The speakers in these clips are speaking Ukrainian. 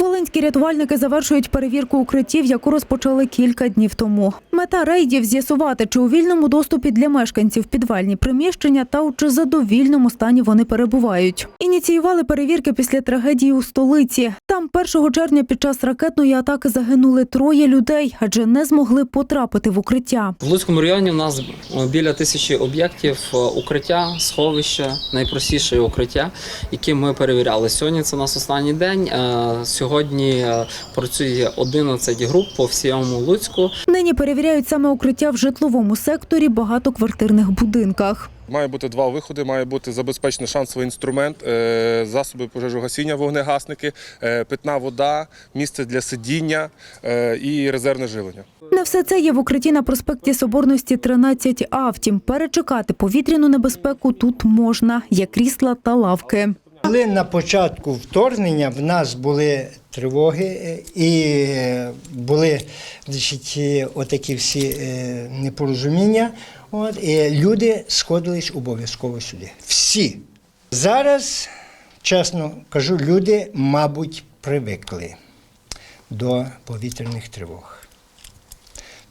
Волинські рятувальники завершують перевірку укриттів, яку розпочали кілька днів тому. Мета рейдів з'ясувати, чи у вільному доступі для мешканців підвальні приміщення та у чи задовільному стані вони перебувають. Ініціювали перевірки після трагедії у столиці. Там 1 червня під час ракетної атаки загинули троє людей, адже не змогли потрапити в укриття. В Луцькому районі у нас біля тисячі об'єктів е, укриття, сховища, найпростіше укриття, які ми перевіряли. Сьогодні це у нас останній день. Е, Сьогодні е, працює 11 груп по всьому Луцьку. Нині перевіряють саме укриття в житловому секторі багатоквартирних будинках. Має бути два виходи, має бути забезпечений шансовий інструмент, е, засоби пожежогасіння, вогнегасники, е, питна вода, місце для сидіння е, і резервне живлення. Не все це є в укритті на проспекті Соборності 13А. Втім, перечекати повітряну небезпеку тут можна. Є крісла та лавки. Коли на початку вторгнення в нас були тривоги е, і е, були значить, е, отакі всі непорозуміння, от, і люди сходились обов'язково сюди. Всі. Зараз, чесно кажу, люди, мабуть, привикли до повітряних тривог.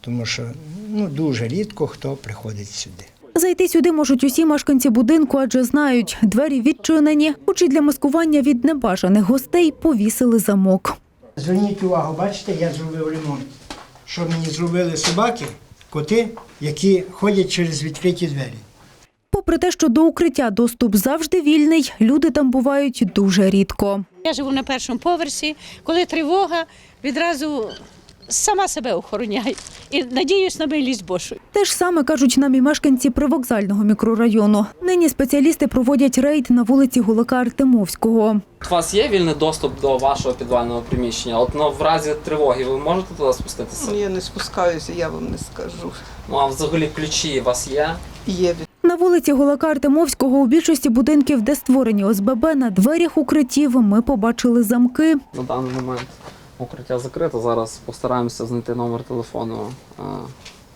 Тому що ну, дуже рідко хто приходить сюди. Зайти сюди можуть усі мешканці будинку, адже знають, двері відчинені. Очі для маскування від небажаних гостей повісили замок. Зверніть увагу, бачите, я зробив ремонт. Що мені зробили собаки, коти, які ходять через відкриті двері. Попри те, що до укриття доступ завжди вільний, люди там бувають дуже рідко. Я живу на першому поверсі. Коли тривога, відразу сама себе охороняю. І надіюсь на милість Божу. Те ж саме кажуть нам і мешканці привокзального мікрорайону. Нині спеціалісти проводять рейд на вулиці Гулака Артемовського. У вас є вільний доступ до вашого підвального приміщення? От ну, в разі тривоги ви можете туди спуститися? Я не спускаюся, я вам не скажу. Ну а взагалі ключі у вас є? Є На вулиці Гулака Артемовського у більшості будинків, де створені ОСББ, на дверях укриттів ми побачили замки. На даний момент укриття закрито. Зараз постараємося знайти номер телефону е,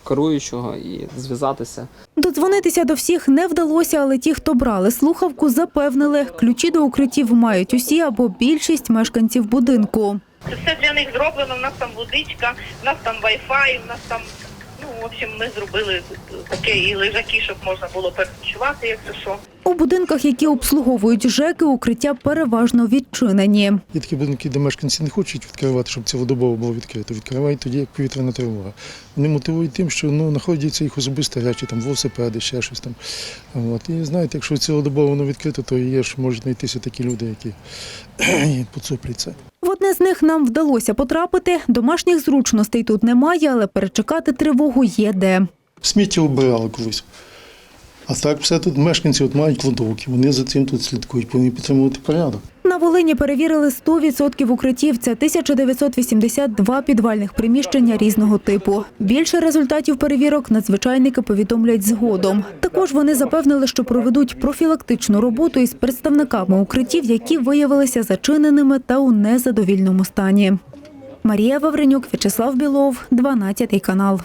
керуючого і зв'язатися. Додзвонитися до всіх не вдалося, але ті, хто брали слухавку, запевнили, ключі до укриттів мають усі або більшість мешканців будинку. Це все для них зроблено. У нас там водичка, у нас там вайфай, у нас там. Ну, в общем, ми зробили таке і лежаки, щоб можна було переночувати, якщо що. У будинках, які обслуговують ЖЕКи, укриття переважно відчинені. Є такі будинки, де мешканці не хочуть відкривати, щоб цілодобово було відкрито. Відкривають тоді, як повітряна тривога. Вони мотивують тим, що ну, знаходяться їх особисті речі, там велосипеди, ще щось там. От. І знаєте, якщо цілодобово воно відкрито, то є ж можуть знайтися такі люди, які поцупляться. З них нам вдалося потрапити. Домашніх зручностей тут немає, але перечекати тривогу є де. Сміття обирали колись. А так все тут мешканці от мають кладовки, вони за цим тут слідкують, повинні підтримувати порядок. Волині перевірили 100% укриттів. Це 1982 підвальних приміщення різного типу. Більше результатів перевірок надзвичайники повідомлять згодом. Також вони запевнили, що проведуть профілактичну роботу із представниками укриттів, які виявилися зачиненими та у незадовільному стані. Марія Вавренюк, В'ячеслав Білов, 12 канал.